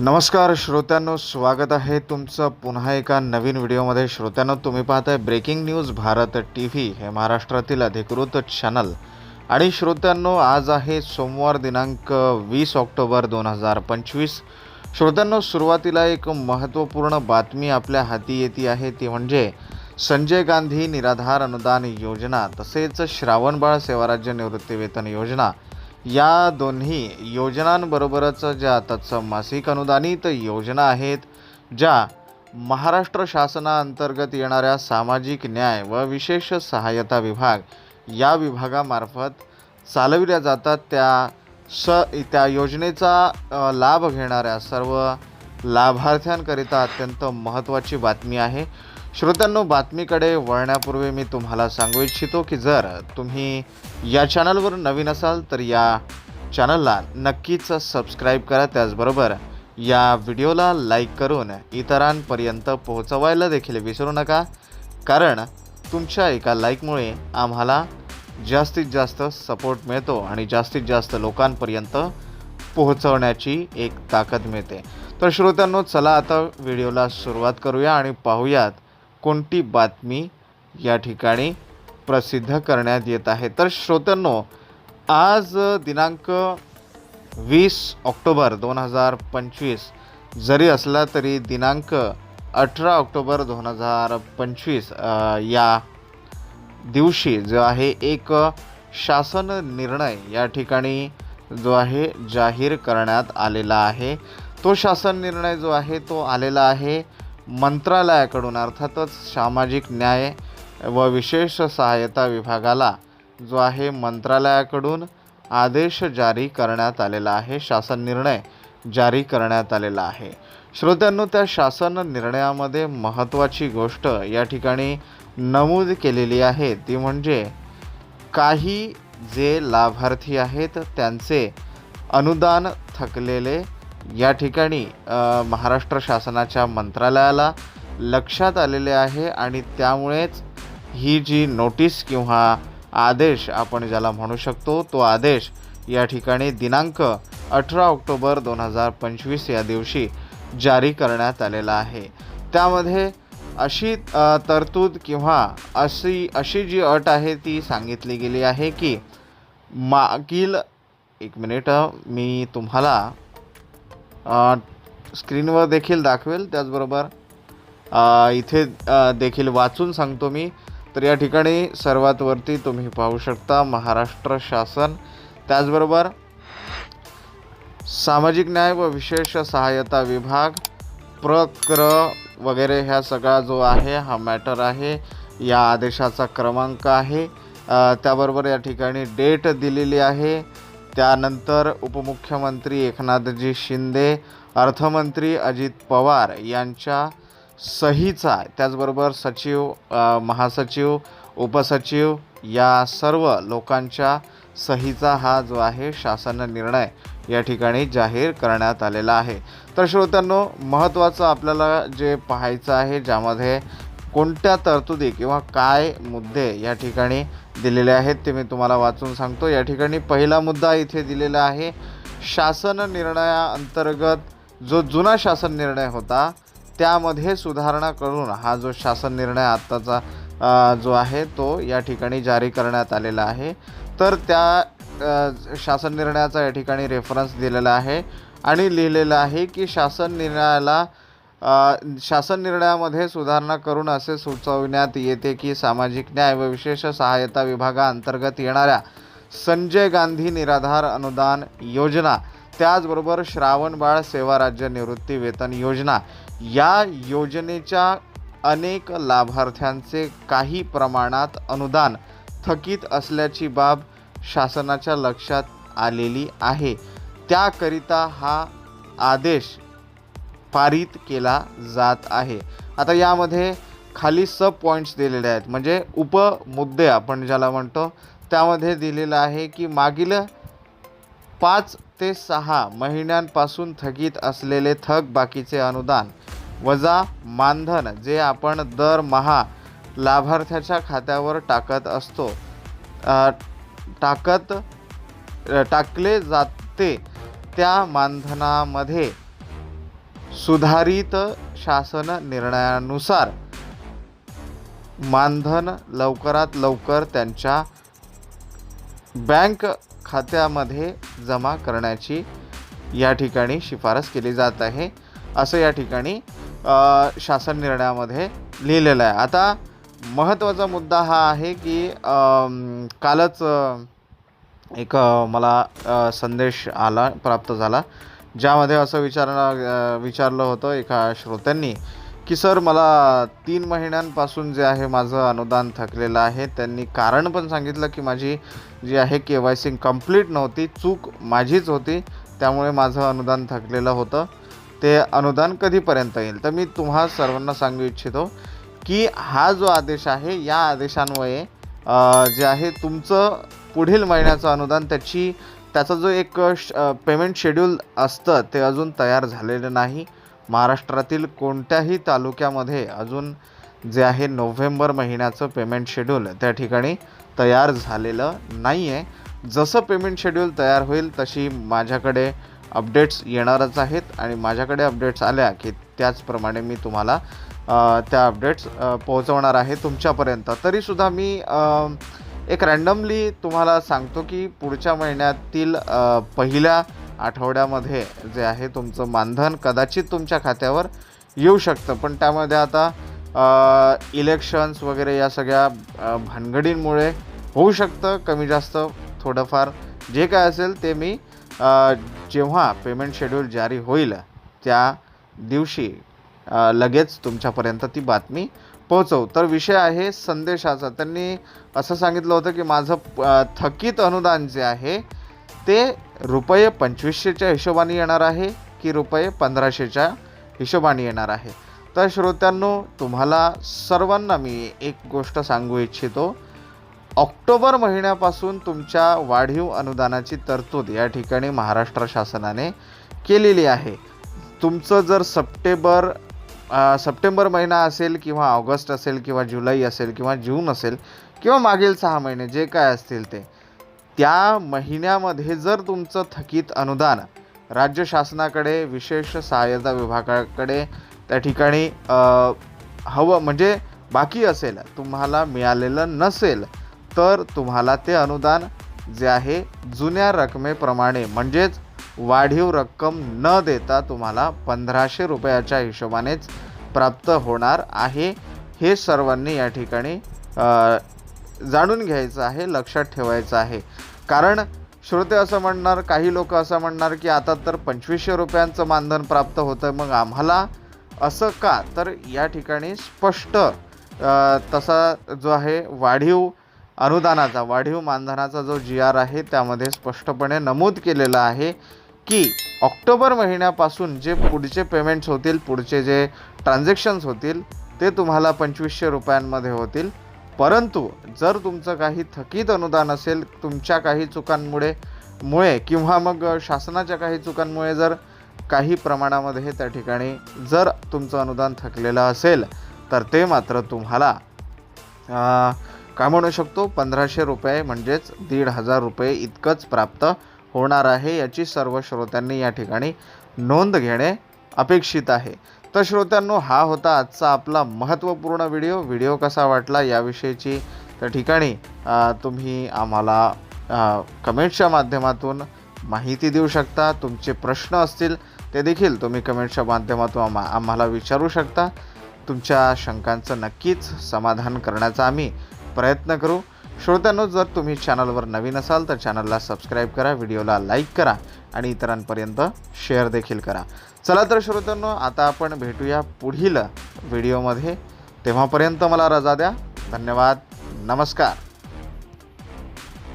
नमस्कार श्रोत्यांनो स्वागत आहे तुमचं पुन्हा एका नवीन व्हिडिओमध्ये. श्रोत्यांनो तुम्ही पाहताय breaking news Bharat T V हे महाराष्ट्रातील अधिकृत चॅनल. आणि श्रोत्यांनो आज आहे सोमवार दिनांक वीस ऑक्टोबर दोन हजार पंचवीस. श्रोत्यांनो सुरुवातीला एक महत्त्वपूर्ण बातमी आपल्या हाती येते आहे ती म्हणजे संजय गांधी निराधार अनुदान योजना तसेच श्रावणबाळ सेवाराज्य निवृत्तीवेतन योजना. या दोन्ही योजनांबरोबरच ज्या आताच मासिक अनुदानित योजना आहेत ज्या महाराष्ट्र शासनाअंतर्गत येणाऱ्या सामाजिक न्याय व विशेष सहाय्यता विभाग या विभागामार्फत चालविल्या जातात. त्या स त्या योजनेचा लाभ घेणाऱ्या सर्व लाभार्थ्यांकरिता अत्यंत महत्त्वाची बातमी आहे. श्रोत्यांनो बातमीकडे वळण्यापूर्वी मी तुम्हाला सांगू इच्छितो की जर तुम्ही या चॅनलवर नवीन असाल तर या चॅनलला नक्कीच सबस्क्राईब करा. त्याचबरोबर या व्हिडिओला लाईक करून इतरांपर्यंत पोहोचवायला देखील विसरू नका. कारण तुमच्या एका लाईकमुळे आम्हाला जास्तीत जास्त सपोर्ट मिळतो आणि जास्तीत जास्त लोकांपर्यंत पोहोचवण्याची एक ताकद मिळते. तर श्रोत्यांनो चला आता व्हिडिओला सुरुवात करूया आणि पाहूयात कोणती बातमी या ठिकाणी प्रसिद्ध करण्यात येत आहे? तर श्रोत्यांनो आज दिनांक वीस ऑक्टोबर दोन हजार पंचवीस जरी असला तरी दिनांक अठरा ऑक्टोबर दोन हजार पंचवीस या दिवशी जो आहे एक शासन निर्णय या ठिकाणी जो आहे जाहीर करण्यात आलेला आहे. तो शासन निर्णय जो आहे तो आलेला आहे मंत्रालयाकडून अर्थातच सामाजिक न्याय व विशेष सहाय्यता विभागाला जो आहे मंत्रालयाकडून आदेश जारी करण्यात आलेला आहे शासन निर्णय जारी करण्यात आलेला आहे. श्रोत्यांनो त्या शासन निर्णयामध्ये महत्त्वाची गोष्ट या ठिकाणी नमूद केलेली आहे. ती म्हणजे काही जे लाभार्थी आहेत त्यांचे अनुदान थकलेले या ठिकाणी महाराष्ट्र शासनाच्या मंत्रालयाला लक्षात आलेले आहे आणि त्यामुळेच ही जी नोटीस किंवा आदेश आपण ज्याला म्हणू शकतो तो आदेश या ठिकाणी दिनांक अठरा ऑक्टोबर दोन हजार पंचवीस या दिवशी जारी करण्यात आलेला आहे. त्यामध्ये अशी तरतूद किंवा अशी अशी जी अट आहे ती सांगितली गेली आहे की मागील एक मिनिट मी तुम्हाला स्क्रीनवर देखील दाखवेल त्याचबरोबर इथे देखील वाचून सांगतो मी. तर या ठिकाणी सर्वात वरती तुम्ही पाहू शकता महाराष्ट्र शासन. त्याचबरोबर सामाजिक न्याय व विशेष सहाय्यता विभाग प्रक्र वगैरे ह्या सगळा जो आहे हा मॅटर आहे. या आदेशाचा क्रमांक आहे. त्याबरोबर या ठिकाणी डेट दिलेली आहे. त्यानंतर उपमुख्यमंत्री एकनाथजी शिंदे अर्थमंत्री अजित पवार यांच्या सहीचा त्याचबरोबर सचिव महासचिव उपसचिव या सर्व लोकांच्या सहीचा हा जो आहे शासन निर्णय या ठिकाणी जाहीर करण्यात आलेला आहे. तर श्रोत्यांनो महत्त्वाचं आपल्याला जे पाहायचं आहे ज्यामध्ये कोणत्या तरतुदी किंवा काय मुद्दे या ठिकाणी दिलेले आहेत ते मी तुम्हाला वाचून सांगतो. या ठिकाणी पहिला मुद्दा इथे दिलेला आहे शासन निर्णयाअंतर्गत जो जुना शासन निर्णय होता त्यामध्ये सुधारणा करून हा जो शासन निर्णय आत्ताचा जो आहे तो या ठिकाणी जारी करण्यात आलेला आहे. तर त्या शासन निर्णयाचा या ठिकाणी रेफरन्स दिलेला आहे आणि लिहिलेलं आहे की शासन निर्णयाला शासन निर्णयामध्ये सुधारणा करून असे सुचवण्यात येते की सामाजिक न्याय व विशेष सहायता विभागाअंतर्गत येणाऱ्या संजय गांधी निराधार अनुदान योजना त्याचबरोबर श्रावणबाळ सेवा राज्य निवृत्ती वेतन योजना या योजनेच्या अनेक लाभार्थ्यांचे काही प्रमाणात अनुदान थकीत असल्याची बाब शासनाच्या लक्षात आलेली आहे. त्याकरिता हा आदेश पारित केला जात आहे. आता यामध्ये खाली सब पॉईंट्स दिलेले आहेत. म्हणजे उपमुद्दे आपण ज्याला म्हणतो त्यामध्ये दिलेलं आहे की मागील पाच ते सहा महिन्यांपासून थकीत असलेले थक बाकीचे अनुदान वजा मानधन जे आपण दरमहा लाभार्थ्याच्या खात्यावर टाकत असतो टाकत टाकले जाते त्या मानधनामध्ये सुधारित शासन निर्णयानुसार मानधन लवकरात लवकर त्यांच्या बँक खात्यामध्ये जमा करण्याची या ठिकाणी शिफारस केली जात आहे. असं या ठिकाणी शासन निर्णयामध्ये लिहिलेलं आहे. आता महत्त्वाचा मुद्दा हा आहे की कालच एक मला संदेश आला प्राप्त झाला. ज्यामध्ये असं विचारणं विचारलं होतं एका श्रोत्यांनी की सर मला तीन महिन्यांपासून जे आहे माझं अनुदान थकलेलं आहे. त्यांनी कारण पण सांगितलं की माझी जी आहे के वाय सी कंप्लीट नव्हती. चूक माझीच होती. त्यामुळे माझं अनुदान थकलेलं होतं. ते अनुदान कधीपर्यंत येईल? तर मी तुम्हा सर्वांना सांगू इच्छितो की हा जो आदेश आहे या आदेशान्वये जे आहे तुमचं पुढील महिन्याचं अनुदान त्याची त्याचा जो एक श पेमेंट शेड्यूल असतं ते अजून तयार झालेलं नाही. महाराष्ट्रातील कोणत्याही तालुक्यामध्ये अजून जे आहे नोव्हेंबर महिन्याचं पेमेंट शेड्यूल त्या ठिकाणी तयार झालेलं नाही आहे जसं पेमेंट शेड्यूल तयार होईल तशी माझ्याकडे अपडेट्स येणारच आहेत. आणि माझ्याकडे अपडेट्स आल्या की त्याचप्रमाणे मी तुम्हाला त्या अपडेट्स पोहोचवणार आहे तुमच्यापर्यंत. तरीसुद्धा मी एक रँडमली तुम्हाला सांगतो की पुढच्या महिन्यातील पहिल्या आठवड्यामध्ये जे आहे तुमचं मानधन कदाचित तुमच्या खात्यावर येऊ शकतं. पण त्यामध्ये आता इलेक्शन्स वगैरे या सगळ्या भानगडींमुळे होऊ शकतं. कमी जास्त थोडंफार जे काय असेल ते मी जेव्हा पेमेंट शेड्यूल जारी होईल त्या दिवशी लगेच तुमच्यापर्यंत ती बातमी पोहोचव. तर विषय आहे संदेशाचा. त्यांनी असं सांगितलं होतं की माझं थकीत अनुदान जे आहे ते रुपये पंचवीसशेच्या हिशोबाने येणार आहे की रुपये पंधराशेच्या हिशोबाने येणार आहे. तर श्रोत्यांनो तुम्हाला सर्वांना मी एक गोष्ट सांगू इच्छितो. ऑक्टोबर महिन्यापासून तुमच्या वाढीव अनुदानाची तरतूद या ठिकाणी महाराष्ट्र शासनाने केलेली आहे. तुमचं जर सप्टेंबर सप्टेंबर महिना असेल किंवा ऑगस्ट असेल किंवा जुलै असेल किंवा जून असेल किंवा मागील सहा महिने जे काय असतील ते त्या महिन्यामध्ये जर तुमचं थकीत अनुदान राज्य शासनाकडे विशेष सहाय्यता विभागाकडे त्या ठिकाणी हवं म्हणजे बाकी असेल तुम्हाला मिळालेलं नसेल तर तुम्हाला ते अनुदान जे आहे जुन्या रकमेप्रमाणे म्हणजेच वाढीव रक्कम न देता तुम्हाला पंधराशे रुपयाच्या हिशोबानेच प्राप्त होणार आहे. हे सर्वांनी या ठिकाणी जाणून घ्यायचं आहे लक्षात ठेवायचं आहे. कारण श्रोते असं म्हणणार काही लोक असं म्हणणार की आता तर पंचवीसशे रुपयांचं मानधन प्राप्त होतं मग आम्हाला असं का? तर या ठिकाणी स्पष्ट तसा जो आहे वाढीव अनुदानाचा वाढीव मानधनाचा जो जी आर आहे त्यामध्ये स्पष्टपणे नमूद केलेलं आहे. की ऑक्टोबर महिन्यापासून जे पुढचे पेमेंट्स होतील पुढचे जे ट्रान्झॅक्शन्स होतील ते तुम्हाला पंचवीसशे रुपयांमध्ये होतील. परंतु जर तुमचं काही थकीत अनुदान असेल तुमच्या काही चुकांमुळे मुळे किंवा मग शासनाच्या काही चुकांमुळे जर काही प्रमाणामध्ये त्या ठिकाणी जर तुमचं अनुदान थकलेलं असेल तर ते मात्र तुम्हाला काय म्हणू शकतो? पंधराशे रुपये म्हणजेच दीड हजार रुपये इतकंच प्राप्त होणार आहे याची सर्व श्रोत्यांनी या ठिकाणी नोंद घेणे अपेक्षित आहे. तर श्रोत्यांनो हा होता आजचा आपला महत्त्वपूर्ण व्हिडिओ. व्हिडिओ कसा वाटला याविषयीची त्या ठिकाणी तुम्ही आम्हाला कमेंटच्या कमेंट्सच्या माध्यमातून माहिती देऊ शकता. तुमचे प्रश्न असतील ते देखील तुम्ही कमेंटच्या माध्यमातून आम्हा आम्हाला विचारू शकता. तुमच्या शंकांचं नक्कीच समाधान करण्याचा आम्ही प्रयत्न करू. श्रोत्यांनो जर तुम्ही चॅनलवर नवीन असाल तर चॅनलला सबस्क्राईब करा व्हिडिओला लाईक करा आणि इतरांपर्यंत शेअर देखील करा. चला तर श्रोत्यांनो आता आपण भेटूया पुढील व्हिडिओमध्ये तेव्हापर्यंत मला रजा द्या. धन्यवाद. नमस्कार.